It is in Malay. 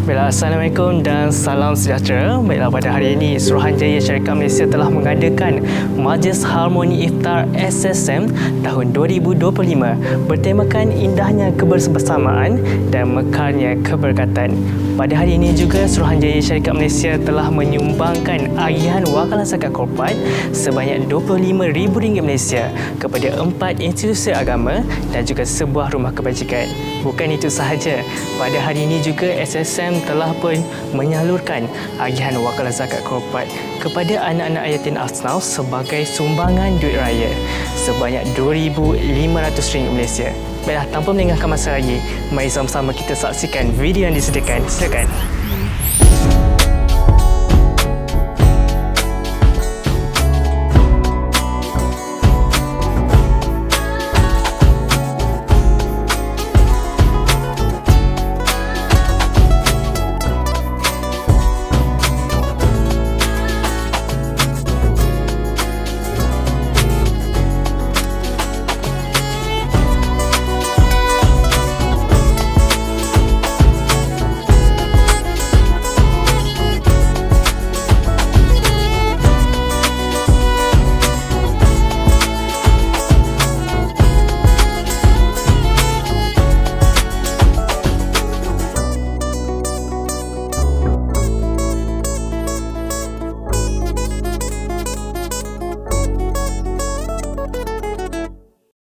Baiklah, Assalamualaikum dan salam sejahtera. Baiklah, pada hari ini Suruhanjaya Syarikat Malaysia telah mengadakan Majlis Harmoni Iftar SSM tahun 2025 bertemakan indahnya kebersamaan dan mekarnya keberkatan. Pada hari ini juga Suruhanjaya Syarikat Malaysia telah menyumbangkan agihan wakalan zakat korporat sebanyak RM25,000 Malaysia kepada empat institusi agama dan juga sebuah rumah kebajikan. Bukan itu sahaja, pada hari ini juga SSM telah pun menyalurkan agihan wakalan zakat korporat kepada anak-anak yatim asnaf sebagai sumbangan duit raya sebanyak RM2,500 Malaysia. Baiklah, tanpa melengahkan masa lagi, mari sama-sama kita saksikan video yang disediakan. Silakan.